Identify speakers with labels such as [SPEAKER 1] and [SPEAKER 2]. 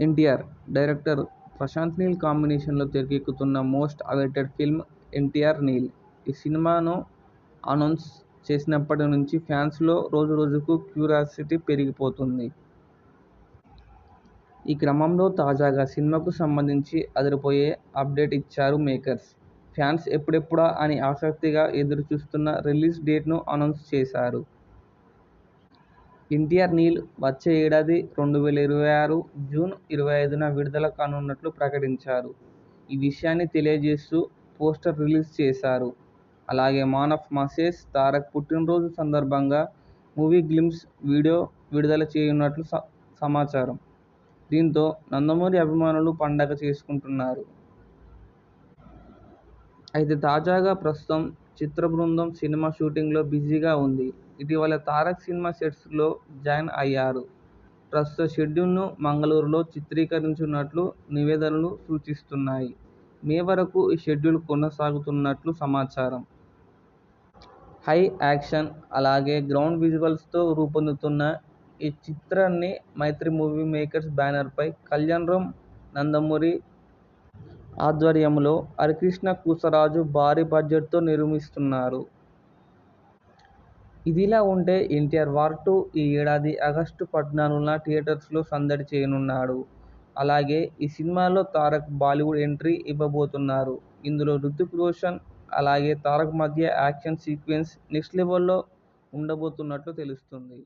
[SPEAKER 1] NTR, director Prashanth Neel కాంబినేషన్లో తెరకెక్కుతున్న most awaited film NTR Neel. ఈ సినిమాను అనౌన్స్ చేసినప్పటి నుంచి ఫ్యాన్స్లో రోజు రోజుకు క్యూరియాసిటీ పెరిగిపోతుంది ఈ క్రమంలో తాజాగా సినిమాకు సంబంధించి అదిరిపోయే అప్డేట్ ఇచ్చారు మేకర్స్. ఫ్యాన్స్ ఎప్పుడెప్పుడా అని ఆసక్తిగా ఎదురుచూస్తున్న రిలీజ్ డేట్ను అనౌన్స్ చేశారు. ఎన్టీఆర్ నీల్ వచ్చే ఏడాది రెండు వేల ఇరవై ఆరు జూన్ ఇరవై ఐదున విడుదల కానున్నట్లు ప్రకటించారు. ఈ విషయాన్ని తెలియజేస్తూ పోస్టర్ రిలీజ్ చేశారు. అలాగే మాన్ ఆఫ్ మాసెస్ తారక్ పుట్టినరోజు సందర్భంగా మూవీ గ్లిమ్స్ వీడియో విడుదల చేయనున్నట్లు సమాచారం. దీంతో నందమూరి అభిమానులు పండగ చేసుకుంటున్నారు. అయితే తాజాగా ప్రస్తుతం చిత్ర బృందం సినిమా షూటింగ్లో బిజీగా ఉంది. ఇటీవల తారక్ సినిమా సెట్స్లో జాయిన్ అయ్యారు. ప్రస్తుత షెడ్యూల్ను మంగళూరులో చిత్రీకరించనున్నట్లు నివేదనలు సూచిస్తున్నాయి. మే వరకు ఈ షెడ్యూల్ కొనసాగుతున్నట్లు సమాచారం. హై యాక్షన్, అలాగే గ్రౌండ్ విజువల్స్తో రూపొందుతున్న ఈ చిత్రాన్ని మైత్రి మూవీ మేకర్స్ బ్యానర్పై కళ్యాణ్ రామ్ నందమూరి ఆధ్వర్యంలో హరికృష్ణ కూసరాజు భారీ బడ్జెట్తో నిర్మిస్తున్నారు. ఇదిలా ఉంటే ఎన్టీఆర్ వార్ టూ ఈ ఏడాది ఆగస్టు పద్నాలుగున థియేటర్స్లో సందడి చేయనున్నాడు. అలాగే ఈ సినిమాలో తారక్ బాలీవుడ్ ఎంట్రీ ఇవ్వబోతున్నారు. ఇందులో ఋతుక్ రోషన్, అలాగే తారక్ మధ్య యాక్షన్ సీక్వెన్స్ నెక్స్ట్ లెవెల్లో ఉండబోతున్నట్లు తెలుస్తుంది